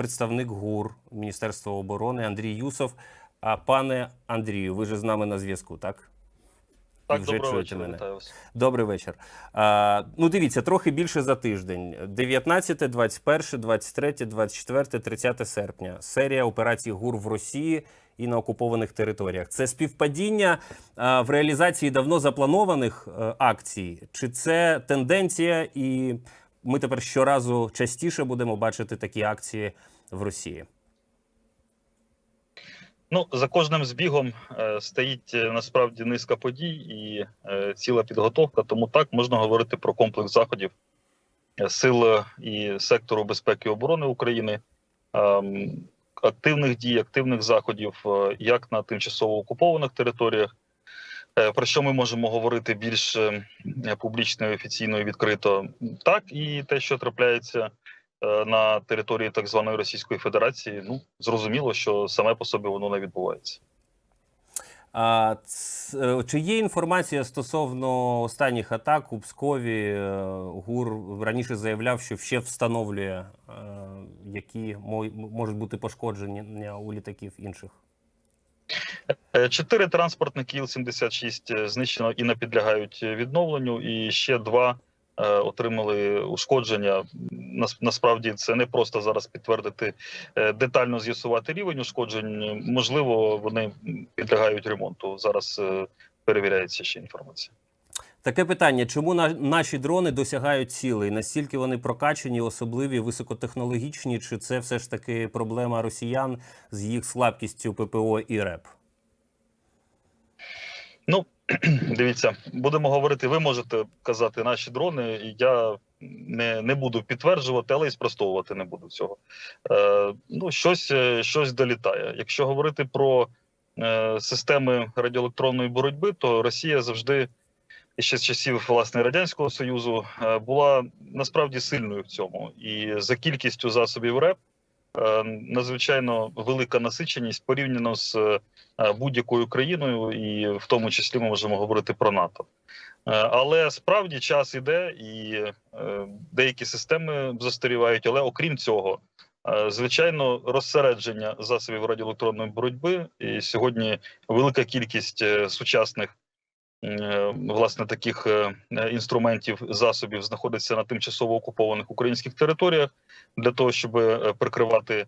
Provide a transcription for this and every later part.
представник ГУР Міністерства оборони Андрій Юсов. А пане Андрію, ви ж з нами на зв'язку, так? Так, вже доброго вечора, мене. вітаю вас. Добрий вечір. А, ну, дивіться, трохи більше за тиждень. 19, 21, 23, 24, 30 серпня. Серія операцій ГУР в Росії і на окупованих територіях. Це співпадіння а, в реалізації давно запланованих е, акцій, чи це тенденція, і ми тепер щоразу частіше будемо бачити такі акції в Росії? Ну за кожним збігом е, стоїть е, насправді низка подій і е, ціла підготовка. Тому так можна говорити про комплекс заходів е, сил е, і сектору безпеки і оборони України, ем, активних дій, активних заходів, е, як на тимчасово окупованих територіях. Е, Про що ми можемо говорити більш е, публічно, офіційно і відкрито, так і те, що трапляється е, на території так званої Російської Федерації, ну зрозуміло, що саме по собі воно не відбувається. А чи є інформація стосовно останніх атак у Пскові? ГУР раніше заявляв, що ще встановлює, які мо- можуть бути пошкодження у літаків інших. Е, Чотири транспортники Іл-76 знищено і не підлягають відновленню, і ще два е, отримали ушкодження. Нас- Насправді це не просто зараз підтвердити е, детально з'ясувати рівень ушкоджень. Можливо, вони підлягають ремонту. Зараз е, перевіряється ще інформація. Таке питання: чому на, наші дрони досягають цілей? Настільки вони прокачані, особливі, високотехнологічні, чи це все ж таки проблема росіян з їх слабкістю ППО і РЕП? Ну дивіться, будемо говорити. Ви можете казати наші дрони, і я не, не буду підтверджувати, але і спростовувати не буду цього. Е, ну, щось, е, щось долітає. Якщо говорити про е, системи радіоелектронної боротьби, то Росія завжди. Ще з часів власне радянського союзу е, була насправді сильною в цьому, і за кількістю засобів РЕП надзвичайно велика насиченість порівняно з е, будь-якою країною, і в тому числі ми можемо говорити про НАТО. Е, Але справді час іде, і е, деякі системи застарівають. Але окрім цього, е, звичайно, розсередження засобів радіоелектронної боротьби. І сьогодні велика кількість е, сучасних. Е, Власне, таких е, інструментів засобів знаходиться на тимчасово окупованих українських територіях для того, щоб е, прикривати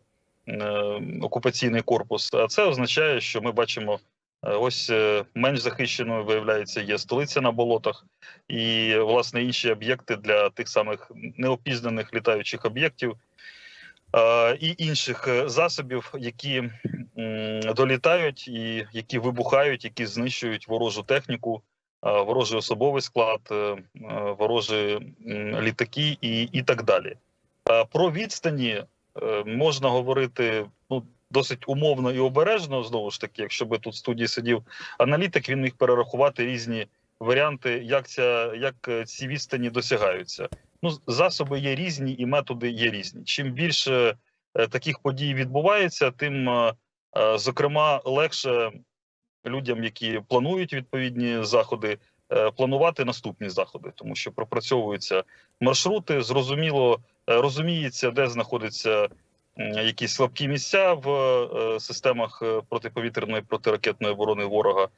окупаційний корпус. А це означає, що ми бачимо ось менш захищеною виявляється є столиця на болотах, і власне інші об'єкти для тих самих неопізнаних літаючих об'єктів. Е, І інших е, засобів, які долітають, і які вибухають, які знищують ворожу техніку, е, ворожий особовий склад, ворожі літаки і, і так далі. Про відстані можна говорити ну досить умовно і обережно. Знову ж таки, якщо би тут в студії сидів аналітик, він міг перерахувати різні варіанти, як ця як ці відстані досягаються. Ну засоби є різні, і методи є різні. Чим більше е, таких подій відбувається, тим е, е, зокрема легше людям, які планують відповідні заходи, планувати наступні заходи, тому що пропрацьовуються маршрути, зрозуміло розуміється, де знаходяться якісь слабкі місця в системах протиповітряної протиракетної оборони ворога.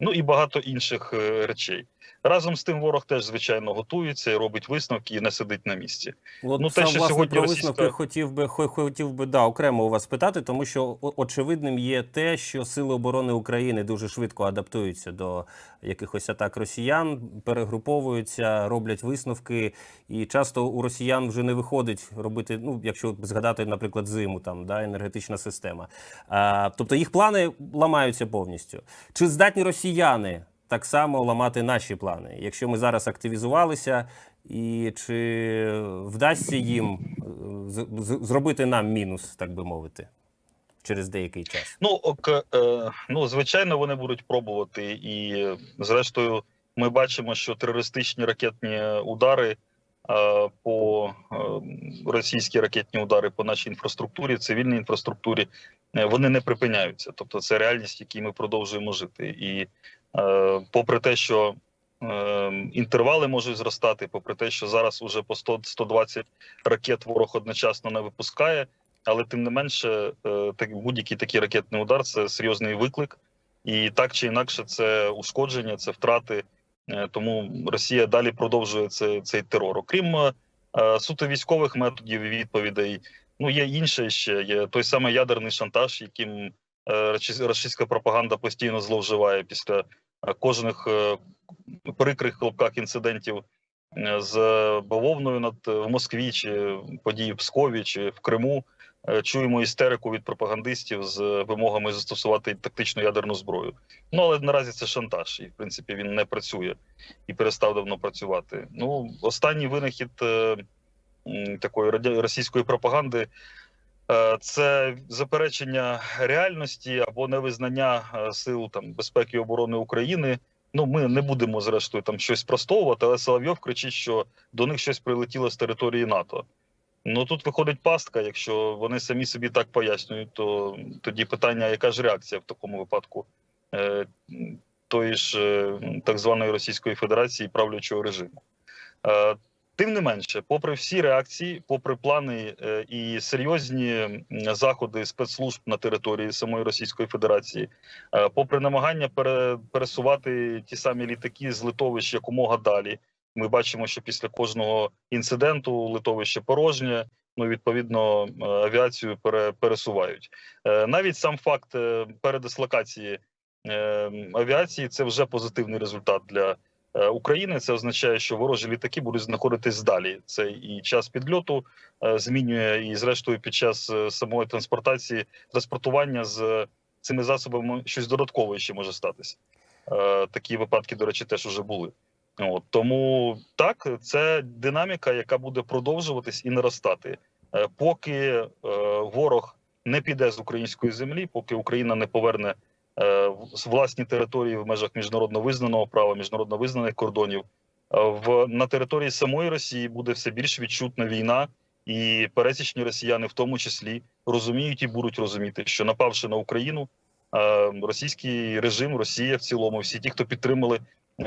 Ну і багато інших е, речей. Разом з тим, ворог теж звичайно готується і робить висновки і не сидить на місці. От Ну, те, сам, що власне, сьогодні про російська- висновки хотів би хотів би да окремо у вас питати, тому що очевидним є те, що сили оборони України дуже швидко адаптуються до якихось атак росіян, перегруповуються, роблять висновки, і часто у росіян вже не виходить робити. Ну, якщо згадати, наприклад, зиму, там да енергетична система. А, тобто їх плани ламаються повністю. Чи здатні росіяни? Так само ламати наші плани, якщо ми зараз активізувалися, і чи вдасться їм е, з- зробити нам мінус, так би мовити, через деякий час? Ну ок, е, ну звичайно, вони будуть пробувати, і зрештою, ми бачимо, що терористичні ракетні удари по е, російські ракетні удари по нашій інфраструктурі, цивільній інфраструктурі, е, вони не припиняються. Тобто, це реальність, в якій ми продовжуємо жити. І е, попри те, що е, інтервали можуть зростати, попри те, що зараз уже по 100-120 ракет ворог одночасно не випускає. але тим не менше, е, так, будь-який такий ракетний удар це серйозний виклик, і так чи інакше, це ушкодження, це втрати. Е, Тому Росія далі продовжує цей, цей терор. Окрім е, суто військових методів і відповідей, ну є інше ще. Є той самий ядерний шантаж, яким е, російська- пропаганда постійно зловживає після е, кожних е, прикрих хлопках інцидентів е, з бавовною над в Москві, чи події в Пскові, чи в Криму. Е, Чуємо істерику від пропагандистів з вимогами застосувати тактичну ядерну зброю. Ну але наразі це шантаж, і в принципі він не працює і перестав давно працювати. Ну, останній винахід е, такої російської пропаганди е, це заперечення реальності або невизнання е, сил там безпеки і оборони України. Ну, ми не будемо зрештою там щось спростовувати, але Соловйов кричить, що до них щось прилетіло з території НАТО. Ну тут виходить пастка. Якщо вони самі собі так пояснюють, то тоді питання, яка ж реакція в такому випадку е, тої ж е, так званої Російської Федерації правлячого режиму. Е, Тим не менше, попри всі реакції, попри плани е, і серйозні заходи спецслужб на території самої Російської Федерації, е, попри намагання пере, пересувати ті самі літаки з литовищ якомога далі, ми бачимо, що після кожного інциденту литовище порожнє. Ну, відповідно, е, авіацію пере, пересувають. Е, Навіть сам факт е, передислокації авіації це вже позитивний результат для України. Це означає, що ворожі літаки будуть знаходитись далі. Це і час підльоту змінює, і зрештою під час самої транспортації транспортування з цими засобами щось додаткове ще може статися. Такі випадки, до речі, теж вже були. От тому так, це динаміка, яка буде продовжуватись і наростати, Е, поки е, ворог не піде з української землі, поки Україна не поверне е, власні території в межах міжнародно визнаного права, міжнародно визнаних кордонів. е, В на території самої Росії буде все більш відчутна війна, і пересічні росіяни, в тому числі, розуміють і будуть розуміти, що напавши на Україну, е, російський режим, Росія в цілому, всі ті, хто підтримали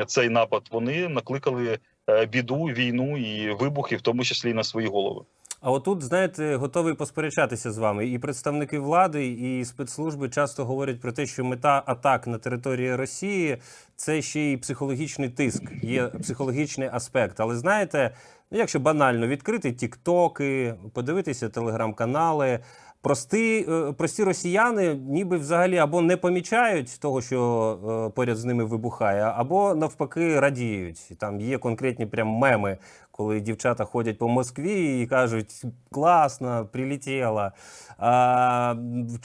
цей напад, вони накликали е, біду, війну і вибухи, в тому числі на свої голови. А отут, знаєте, готовий посперечатися з вами. І представники влади, і спецслужби часто говорять про те, що мета атак на території Росії це ще й психологічний тиск, є психологічний аспект. Але знаєте, ну якщо банально відкрити тіктоки, подивитися телеграм-канали. Прості, е, прості росіяни ніби взагалі або не помічають того, що е, поряд з ними вибухає, або навпаки радіють. Там є конкретні прям меми, коли дівчата ходять по Москві і кажуть: класно, прилетіла. А,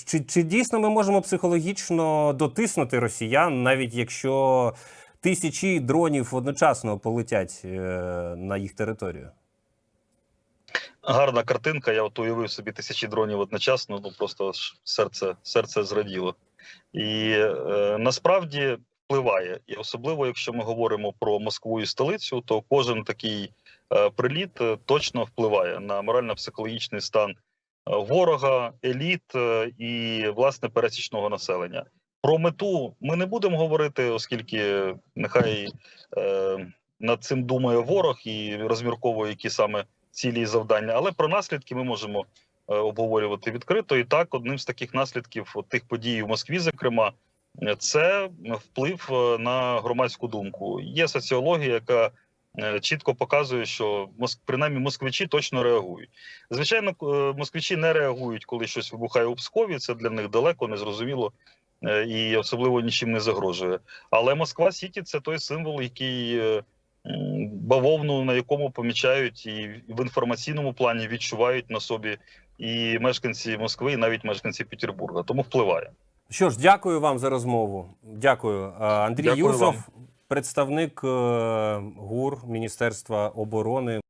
чи, чи дійсно ми можемо психологічно дотиснути росіян, навіть якщо тисячі дронів одночасно полетять е, на їх територію? Гарна картинка. Я от уявив собі тисячі дронів одночасно. Ну просто серце, серце зраділо. І е, насправді впливає. І особливо, якщо ми говоримо про Москву і столицю, то кожен такий е, приліт е, точно впливає на морально-психологічний стан е, ворога, еліт е, і власне пересічного населення. Про мету ми не будемо говорити, оскільки нехай е, над цим думає ворог і розмірковує, які саме цілі і завдання. Але про наслідки ми можемо е, обговорювати відкрито. І так, одним з таких наслідків тих подій в Москві, зокрема, це вплив е, на громадську думку. Є соціологія, яка е, чітко показує, що принаймні москвичі точно реагують. Звичайно, москвичі не реагують, коли щось вибухає у Пскові. Це для них далеко, незрозуміло. І особливо нічим не загрожує. Але Москва Сіті це той символ, який бавовну, на якому помічають і в інформаційному плані відчувають на собі і мешканці Москви, і навіть мешканці Петербурга. Тому впливає. Що ж, дякую вам за розмову. Дякую. Андрій Дякую Юзов, вам. представник е, ГУР Міністерства оборони.